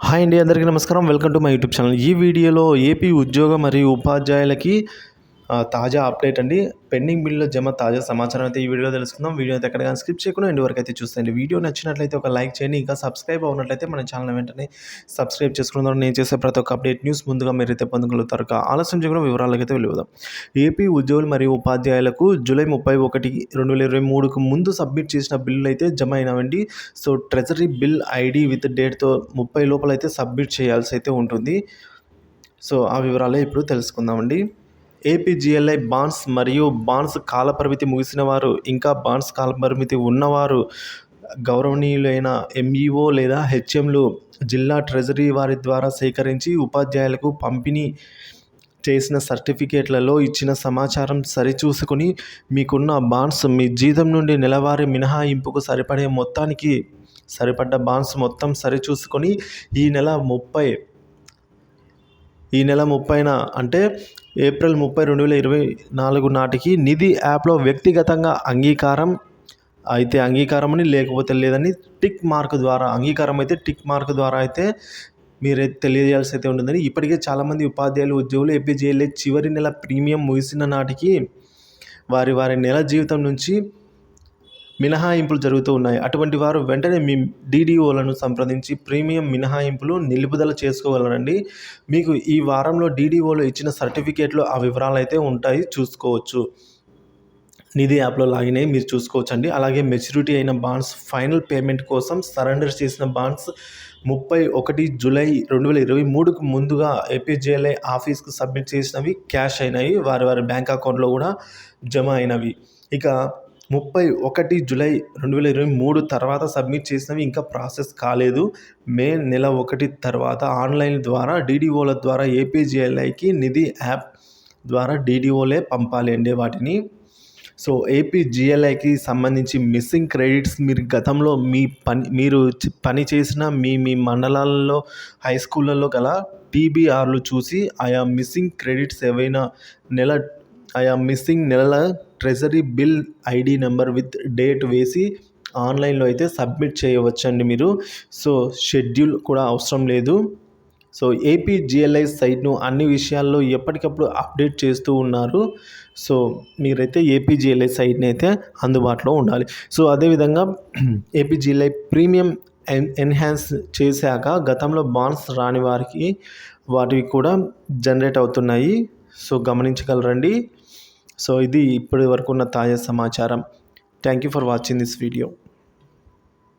Hi అండి అందరికీ నమస్కారం. Welcome to my YouTube channel. ఈ వీడియోలో ఏపీ ఉద్యోగ మరియు ఉపాధ్యాయులకి తాజా అప్డేట్ అండి. పెండింగ్ బిల్లులో జమ తాజా సమాచారం అయితే ఈ వీడియోలో తెలుసుకుందాం. వీడియో అయితే ఎక్కడ కానీ స్కిప్ చేయకుండా ఎండ్ వరకు అయితే చూస్తాయండి వీడియో నచ్చినట్లయితే ఒక లైక్ చేయండి. ఇంకా సబ్స్క్రైబ్ అవునట్లయితే మన ఛానల్ వెంటనే సబ్స్క్రైబ్ చేసుకుందాం. నేను చేసే ప్రతి ఒక్క అప్డేట్ న్యూస్ ముందుగా మీరైతే పొందగలుగుతారు ఆలస్యం చేయకుండా వివరాలకు అయితే వెళ్ళిపోదాం. ఏపీ ఉద్యోగులు మరియు ఉపాధ్యాయులకు జూలై ముప్పై ఒకటి రెండు వేల ఇరవై మూడుకు ముందు సబ్మిట్ చేసిన బిల్లులు అయితే జమ అయినవండి. So treasury bill ID with డేట్తో ముప్పై లోపల అయితే సబ్మిట్ చేయాల్సి అయితే ఉంటుంది. సో ఆ వివరాలే ఇప్పుడు తెలుసుకుందామండి. ఏపీజీఎల్ఐ బాండ్స్ మరియు బాండ్స్ కాలపరిమితి ముగిసిన వారు ఇంకా బాండ్స్ కాలపరిమితి ఉన్నవారు గౌరవనీయులైన ఎంఈఓ లేదా హెచ్ఎంలు జిల్లా ట్రెజరీ వారి ద్వారా సేకరించి ఉపాధ్యాయులకు పంపిణీ చేసిన సర్టిఫికేట్లలో ఇచ్చిన సమాచారం సరిచూసుకుని మీకున్న బాండ్స్ మీ జీతం నుండి నెలవారీ మినహాయింపుకు సరిపడే మొత్తానికి సరిపడ్డ బాండ్స్ మొత్తం సరిచూసుకొని ఈ నెల ముప్పై ఈ నెల ముప్పైన అంటే ఏప్రిల్ ముప్పై రెండు వేల ఇరవై నాలుగు నాటికి నిధి యాప్లో వ్యక్తిగతంగా అంగీకారం అయితే అంగీకారం అని లేకపోతే లేదని టిక్ మార్క్ ద్వారా అంగీకారం అయితే టిక్ మార్క్ ద్వారా అయితే మీరైతే తెలియజేయాల్సి అయితే ఉంటుందని. ఇప్పటికే చాలామంది ఉపాధ్యాయులు ఉద్యోగులు ఏపీజేఎల్ఏ చివరి నెల ప్రీమియం ముగిసిన నాటికి వారి వారి నెల జీవితం నుంచి మినహాయింపులు జరుగుతూ ఉన్నాయి. అటువంటి వారు వెంటనే మీ డీడీఓలను సంప్రదించి ప్రీమియం మినహాయింపులు నిలుపుదల చేసుకోగలరండి మీకు ఈ వారంలో డీడీఓలో ఇచ్చిన సర్టిఫికేట్లు ఆ వివరాలు అయితే ఉంటాయి. చూసుకోవచ్చు. నిధి యాప్లో లాగిన్ అయ్యి మీరు చూసుకోవచ్చండి. అలాగే మెచ్యూరిటీ అయిన బాండ్స్ ఫైనల్ పేమెంట్ కోసం సరెండర్ చేసిన బాండ్స్ ముప్పై ఒకటి జూలై రెండు వేల ఇరవై మూడుకు ముందుగా ఏపీజేఎల్ఐ ఆఫీస్కు సబ్మిట్ చేసినవి క్యాష్ అయినవి. వారి వారి బ్యాంక్ అకౌంట్లో కూడా జమ అయినవి. ఇక ముప్పై ఒకటి జూలై రెండు వేల ఇరవై మూడు తర్వాత సబ్మిట్ చేసినవి ఇంకా ప్రాసెస్ కాలేదు. మే నెల ఒకటి తర్వాత ఆన్లైన్ ద్వారా డీడీఓల ద్వారా ఏపీజేఎల్ఐకి నిధి యాప్ ద్వారా డీడీఓలే పంపాలి అండి వాటిని. సో ఏపీజీఎల్ఐకి సంబంధించి మిస్సింగ్ క్రెడిట్స్ మీరు గతంలో మీ పని మీరు పని చేసిన మీ మీ మండలాల్లో హై స్కూళ్ళల్లో గల టీబీఆర్లు చూసి ఆయా మిస్సింగ్ క్రెడిట్స్ ఏవైనా నెల ఆయా మిస్సింగ్ నెలల treasury bill ID number with date వేసి ఆన్లైన్లో అయితే సబ్మిట్ చేయవచ్చండి మీరు. సో షెడ్యూల్ కూడా అవసరం లేదు. సో ఏపీ జిఎల్ఐ సైట్ను అన్ని విషయాల్లో ఎప్పటికప్పుడు అప్డేట్ చేస్తూ ఉన్నారు. సో మీరైతే ఏపీ జిఎల్ఐ సైట్ని అయితే అందుబాటులో ఉండాలి. సో అదేవిధంగా ఏపీ జిఎల్ఐ ప్రీమియం ఎన్ ఎన్హాన్స్ చేశాక గతంలో బాండ్స్ రాని వారికి వాటివి కూడా జనరేట్ అవుతున్నాయి. సో గమనించగలరండి. సో ఇది ఇప్పటి వరకు ఉన్న తాజా సమాచారం. Thank you for watching this video